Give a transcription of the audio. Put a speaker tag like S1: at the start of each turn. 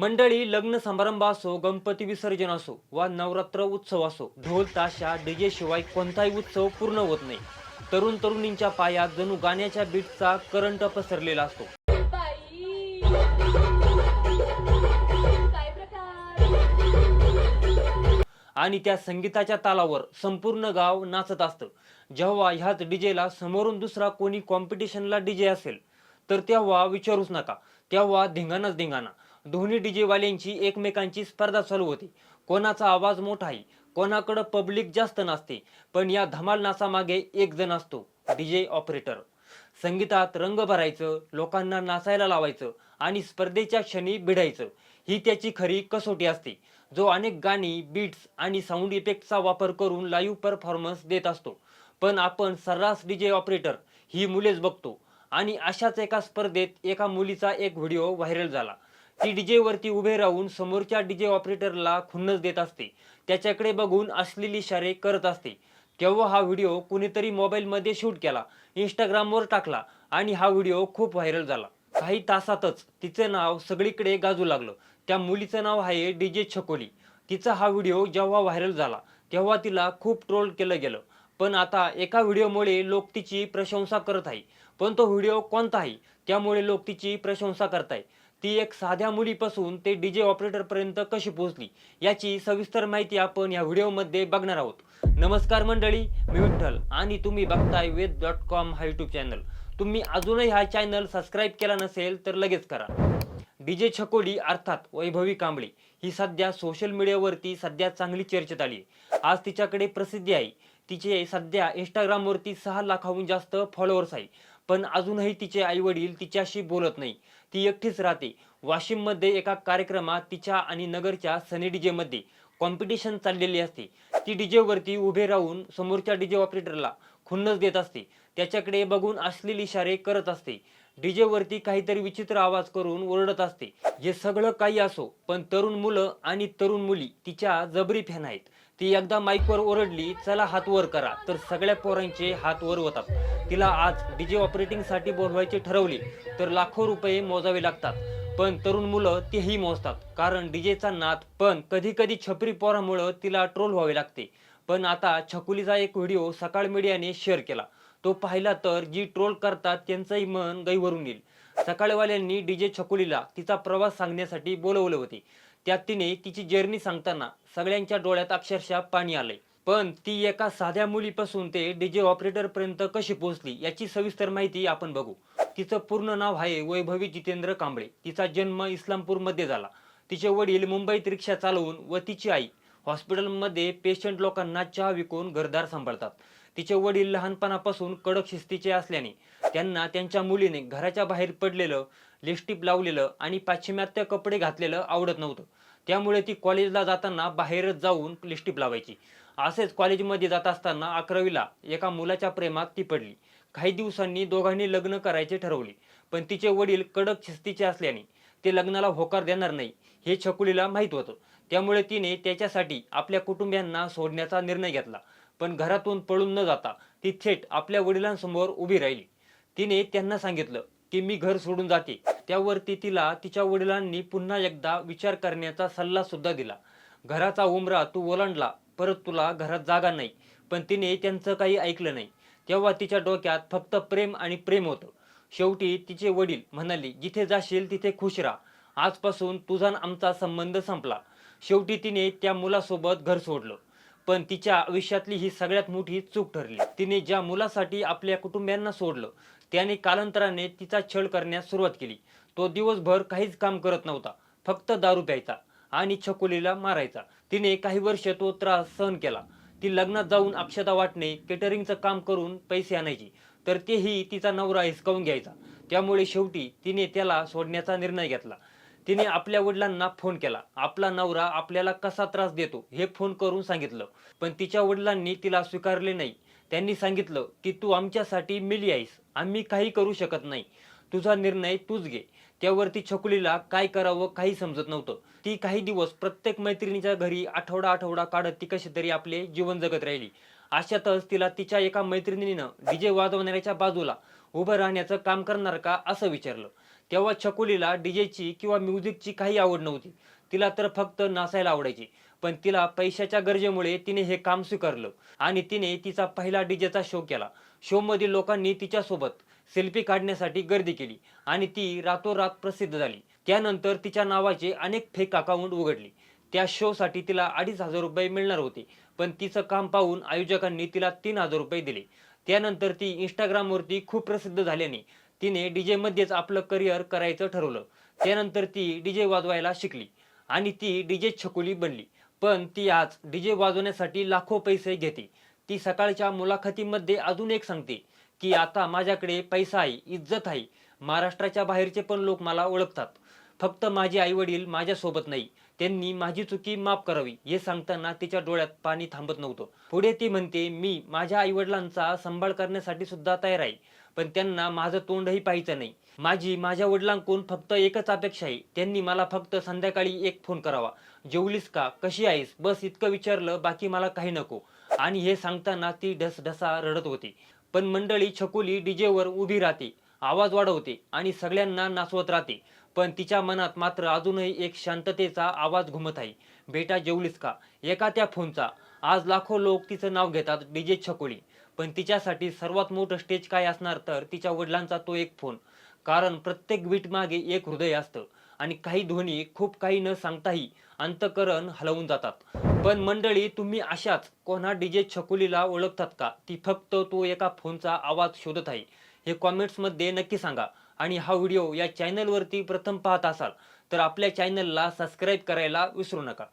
S1: मंडळी लग्न समारंभ असो गणपती विसर्जन असो वा नवरात्र उत्सव असो ढोल ताशा डीजे शिवाय कोणताही उत्सव पूर्ण होत नाही. तरुण तरुणींच्या पायात जणू गाण्याच्या बीटचा करंट पसरलेला असतो. आणि त्या संगीताच्या तालावर संपूर्ण गाव नाचत असतं. जेव्हा ह्याच डीजेला समोरून दुसरा कोणी कॉम्पिटिशनला डीजे असेल तर तेव्हा विचारूच नका. तेव्हा धिंगाणाच धिंगाणा. दोन्ही डीजेवाल्यांची एकमेकांची स्पर्धा चालू होती. कोणाचा आवाज मोठा आहे कोणाकडं पब्लिक जास्त नसते पण या धमाल नासामागे एक जण असतो डीजे ऑपरेटर. संगीतात रंग भरायचं लोकांना नाचायला लावायचं आणि स्पर्धेच्या क्षणी भिडायचं ही त्याची खरी कसोटी असते. जो अनेक गाणी बीट्स आणि साऊंड इफेक्टचा वापर करून लाईव्ह परफॉर्मन्स देत असतो. पण आपण सर्रास डीजे ऑपरेटर ही मुलेच बघतो. आणि अशाच एका स्पर्धेत एका मुलीचा एक व्हिडिओ व्हायरल झाला. ती डीजे वरती उभे राहून समोरच्या डीजे ऑपरेटरला खुन्नस देत असते. त्याच्याकडे बघून असलेली इशारे करत असते. तेव्हा हा व्हिडिओ कुणीतरी मोबाईलमध्ये शूट केला इंस्टाग्रामवर टाकला आणि हा व्हिडिओ खूप व्हायरल झाला. काही तासातच तिचं नाव सगळीकडे गाजू लागलं. त्या मुलीचं नाव आहे डीजे छकोली. तिचा हा व्हिडिओ जेव्हा व्हायरल झाला तेव्हा तिला खूप ट्रोल केलं गेलं. पण आता एका व्हिडिओमुळे लोक तिची प्रशंसा करत आहे. पण तो व्हिडिओ कोणता आहे? त्यामुळे लोक तिची प्रशंसा करत आहे ती एक साध्या मुलीपासून ते डीजे ऑपरेटरपर्यंत कशी पोहोचली याची सविस्तर माहिती आपण या व्हिडिओमध्ये बघणार आहोत. नमस्कार मंडळी मी विठ्ठल आणि तुम्ही बघताय वेद डॉट कॉम हा युट्यूब चॅनल. तुम्ही अजूनही हा चॅनल सबस्क्राईब केला नसेल तर लगेच करा. डीजे छकोली अर्थात वैभवी कांबळे ही सध्या सोशल मीडियावरती सध्या चांगली चर्चेत आली आज तिच्याकडे प्रसिद्धी आहे. तिचे सध्या इंस्टाग्रामवरती सहा लाखाहून जास्त फॉलोअर्स आहे. पण अजूनही तिचे आई वडील तिच्याशी बोलत नाही. ती एकटीच राहते. वाशिममध्ये एका कार्यक्रमात तिच्या आणि नगरच्या सनी डीजे मध्ये कॉम्पिटिशन चाललेली असते. ती डीजे वरती उभे राहून समोरच्या डीजे ऑपरेटरला खुन्नस देत असते. त्याच्याकडे बघून असलेली इशारे करत असते. डीजे वरती काहीतरी विचित्र आवाज करून ओरडत असते. हे सगळं काही असो पण तरुण मुलं आणि तरुण मुली तिच्या जबरी फॅन आहेत. ती एकदा माईकवर ओरडली चला हात वर करा. तर सगळ्या पोरांचे हात वर होतात. तिला आज डीजे ऑपरेटिंगसाठी बोलवायचे ठरवले तर लाखो रुपये मोजावे लागतात. पण तरुण मुलं तेही मोजतात कारण डीजेचा नाद पण कधी कधी छपरी पोरामुळं तिला ट्रोल व्हावे लागते. पण आता छकुलीचा एक व्हिडिओ सकाळ मीडियाने शेअर केला. तो पाहिला तर जी ट्रोल करतात त्यांचंही मन गैवरून येईल. सकाळवाल्यांनी डीजे छकुलीला तिचा प्रवास सांगण्यासाठी बोलवले होते. त्यात तिने तिची जर्नी सांगताना सगळ्यांच्या डोळ्यात अक्षरशः पाणी आलंय. पण ती एका साध्या मुलीपासून ते डीजे ऑपरेटरपर्यंत कशी पोहोचली याची सविस्तर माहिती आपण बघू. तिचं पूर्ण नाव आहे वैभवी जितेंद्र कांबळे. तिचा जन्म इस्लामपूरमध्ये झाला. तिचे वडील मुंबईत रिक्षा चालवून व तिची आई हॉस्पिटलमध्ये पेशंट लोकांना चहा विकून घरदार सांभाळतात. तिचे वडील लहानपणापासून कडक शिस्तीचे असल्याने त्यांना त्यांच्या मुलीने घराच्या बाहेर पडलेलं लिपस्टिक लावलेलं आणि पाश्चिमात्य कपडे घातलेलं आवडत नव्हतं. त्यामुळे ती कॉलेजला जाताना बाहेरच जाऊन लिपस्टिक लावायची. असेच कॉलेजमध्ये जात असताना अकरावीला एका मुलाच्या प्रेमात ती पडली. काही दिवसांनी दोघांनी लग्न करायचे ठरवले पण तिचे वडील कडक शिस्तीचे असल्याने ते लग्नाला होकार देणार नाही हे छकुलीला माहीत होतं. त्यामुळे तिने त्याच्यासाठी आपल्या कुटुंबियांना सोडण्याचा निर्णय घेतला. पण घरातून पळून न जाता ती थेट आपल्या वडिलांसमोर उभी राहिली. तिने त्यांना सांगितलं की मी घर सोडून जाते. त्यावरती तिला तिच्या वडिलांनी पुन्हा एकदा विचार करण्याचा सल्ला सुद्धा दिला. घराचा उमरा तू ओलांडला परत तुला घरात जागा नाही. पण तिने त्यांचं काही ऐकलं नाही. तेव्हा तिच्या डोक्यात फक्त प्रेम आणि प्रेम होतं. शेवटी तिचे वडील म्हणाले जिथे जाशील तिथे खुश राहा. आजपासून तुझा आमचा संबंध संपला. शेवटी तिने त्या मुलासोबत घर सोडलं. पण तिच्या आयुष्यातली ही सगळ्यात मोठी चूक ठरली. तिने ज्या मुलासाठी आपल्या कुटुंबियांना सोडलं त्याने कालांतराने तिचा छळ करण्यास सुरुवात केली. तो दिवसभर काहीच काम करत नव्हता फक्त दारू प्यायचा आणि छकुलीला मारायचा. तिने काही वर्ष तो त्रास सहन केला. ती लग्नात जाऊन अक्षता वाटणे केटरिंगचं काम करून पैसे आणायची तर तेही तिचा नवरा हिसकावून घ्यायचा. त्यामुळे शेवटी तिने त्याला सोडण्याचा निर्णय घेतला. तिने आपल्या वडिलांना फोन केला. आपला नवरा आपल्याला कसा त्रास देतो हे फोन करून सांगितलं पण तिच्या वडिलांनी तिला स्वीकारले नाही. त्यांनी सांगितलं की तू आमच्यासाठी मिली आहेस. आम्ही काही करू शकत नाही. तुझा निर्णय तूच घे. त्यावरती छकुलीला काय करावं काही समजत नव्हतं. ती काही दिवस प्रत्येक मैत्रिणीच्या घरी आठवडा आठवडा काढत ती कशी तरी आपले जीवन जगत राहिली. अशातच तिला तिच्या एका मैत्रिणीनं डीजे वाजवणाऱ्याच्या बाजूला उभं राहण्याचं काम करणार का असं विचारलं. तेव्हा छकुलीला डीजेची किंवा म्युझिकची काही आवड नव्हती. तिला तर फक्त नाचायला आवडायची. पण तिला पैशाच्या गरजेमुळे तिने हे काम स्वीकारलं. आणि तिने तिचा पहिला डीजेचा शो केला. शोमधील लोकांनी तिच्यासोबत सेल्फी काढण्यासाठी गर्दी केली. आणि ती रातोरात प्रसिद्ध झाली. त्यानंतर तिच्या नावाचे अनेक फेक अकाउंट उघडली. त्या शोसाठी तिला अडीच हजार रुपये मिळणार होते. पण तिचं काम पाहून आयोजकांनी तिला तीन हजार रुपये दिले. त्यानंतर ती इंस्टाग्रामवरती खूप प्रसिद्ध झाल्याने तिने डीजेमध्येच आपलं करिअर करायचं ठरवलं. त्यानंतर ती डीजे वाजवायला शिकली. आणि ती डीजे छकुली बनली. पण ती आज डीजे वाजवण्यासाठी लाखो पैसे घेते. ती सकाळच्या मुलाखतीमध्ये अजून एक सांगते की आता माझ्याकडे पैसा आहे इज्जत आहे. महाराष्ट्राच्या बाहेरचे पण लोक मला ओळखतात. फक्त माझे आई वडील माझ्यासोबत नाही त्यांनी माझी चुकी माफ करावी हे सांगताना तिच्या डोळ्यात पाणी थांबत नव्हतं. पुढे ती म्हणते मी माझ्या आई वडिलांचा सांभाळ करण्यासाठी सुद्धा तयार आहे. पण त्यांना माझं तोंडही पाहायचं नाही. माझी माझ्या वडिलांकडून फक्त एकच अपेक्षा आहे. त्यांनी मला फक्त संध्याकाळी एक फोन करावा. जेवलीस का? कशी आहेस? बस इतकं विचारलं बाकी मला काही नको. आणि हे सांगताना ती ढसढसा रडत होती. पण मंडळी छकुली डीजेवर उभी राहते. आवाज वाढवते आणि सगळ्यांना नाचवत राहते. पण तिच्या मनात मात्र अजूनही एक शांततेचा आवाज घुमत आहे. बेटा जेवलीस का? एका त्या फोनचा. आज लाखो लोक तिचं नाव घेतात डीजे छकुली. पण तिच्यासाठी सर्वात मोठं स्टेज काय असणार तर तिच्या वडिलांचा तो एक फोन कारण प्रत्येक बीट मागे एक हृदय असतं. आणि काही ध्वनी खूप काही न सांगताही अंतकरण हलवून जातात. पण मंडळी तुम्ही अशाच कोणा डीजे छकुलीला ओळखतात का? ती फक्त तो एका फोनचा आवाज शोधत आहे. हे कॉमेंट्समध्ये नक्की सांगा. आणि हा व्हिडिओ या चॅनलवरती प्रथम पाहत असाल तर आपल्या चॅनलला सबस्क्राईब करायला विसरू नका.